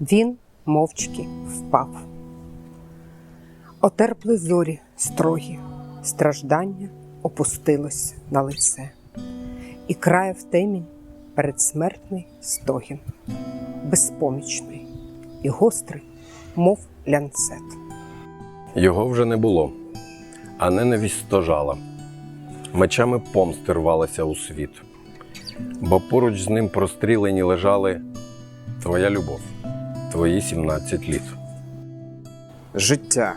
Він мовчки впав. Отерпли зорі строгі, страждання опустилось на лице, і крає в темінь передсмертний стогін, безпомічний і гострий, мов лянцет. Його вже не було, а ненависть стожала. Мечами помсти рвалася у світ, бо поруч з ним прострілені лежали твоя любов, твої 17 літ. Життя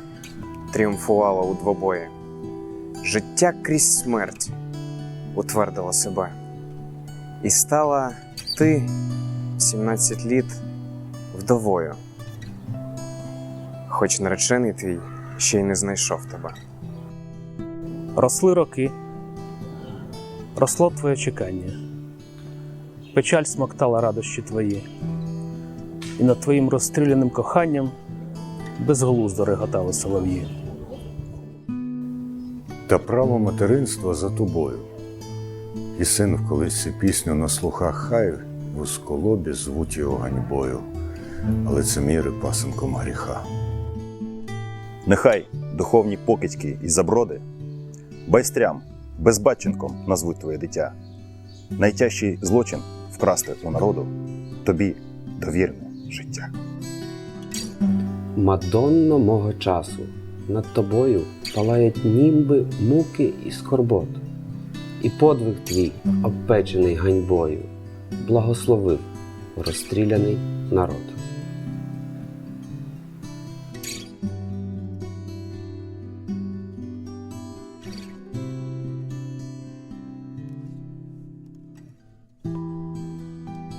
тріумфувало у двобої. Життя крізь смерть утвердило себе. І стала ти, 17 літ, вдовою. Хоч наречений твій ще й не знайшов тебе. Росли роки, росло твоє чекання, печаль смоктала радощі твої, і над твоїм розстріляним коханням безглуздо реготали солов'ї. Та право материнства за тобою. І син в колисці пісню на слухах хай в усколобі звуть його ганьбою, а лицеміри пасенком гріха. Нехай духовні покидьки і заброди байстрям, безбатченком назвуть твоє дитя. Найтяжчий злочин вкрасти у народу тобі довірне життя. Мадонно мого часу, над тобою палають німби муки і скорбот, і подвиг твій, обпечений ганьбою, благословив розстріляний народ.